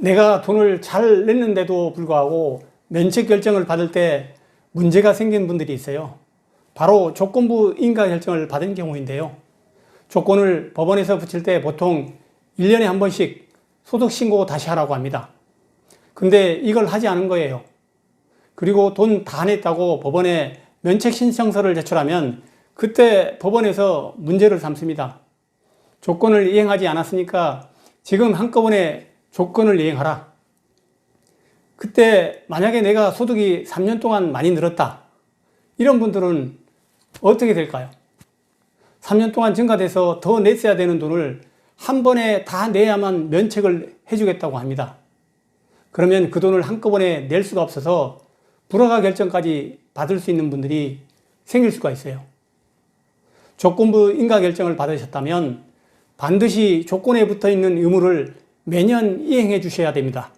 내가 돈을 잘 냈는데도 불구하고 면책 결정을 받을 때 문제가 생긴 분들이 있어요. 바로 조건부 인가 결정을 받은 경우인데요. 조건을 법원에서 붙일 때 보통 1년에 한 번씩 소득 신고 다시 하라고 합니다. 근데 이걸 하지 않은 거예요. 그리고 돈 다 냈다고 법원에 면책 신청서를 제출하면 그때 법원에서 문제를 삼습니다. 조건을 이행하지 않았으니까 지금 한꺼번에 조건을 이행하라. 그때 만약에 내가 소득이 3년 동안 많이 늘었다. 이런 분들은 어떻게 될까요? 3년 동안 증가돼서 더 냈어야 되는 돈을 한 번에 다 내야만 면책을 해주겠다고 합니다. 그러면 그 돈을 한꺼번에 낼 수가 없어서 불허가 결정까지 받을 수 있는 분들이 생길 수가 있어요. 조건부 인가 결정을 받으셨다면 반드시 조건에 붙어 있는 의무를 매년 이행해 주셔야 됩니다.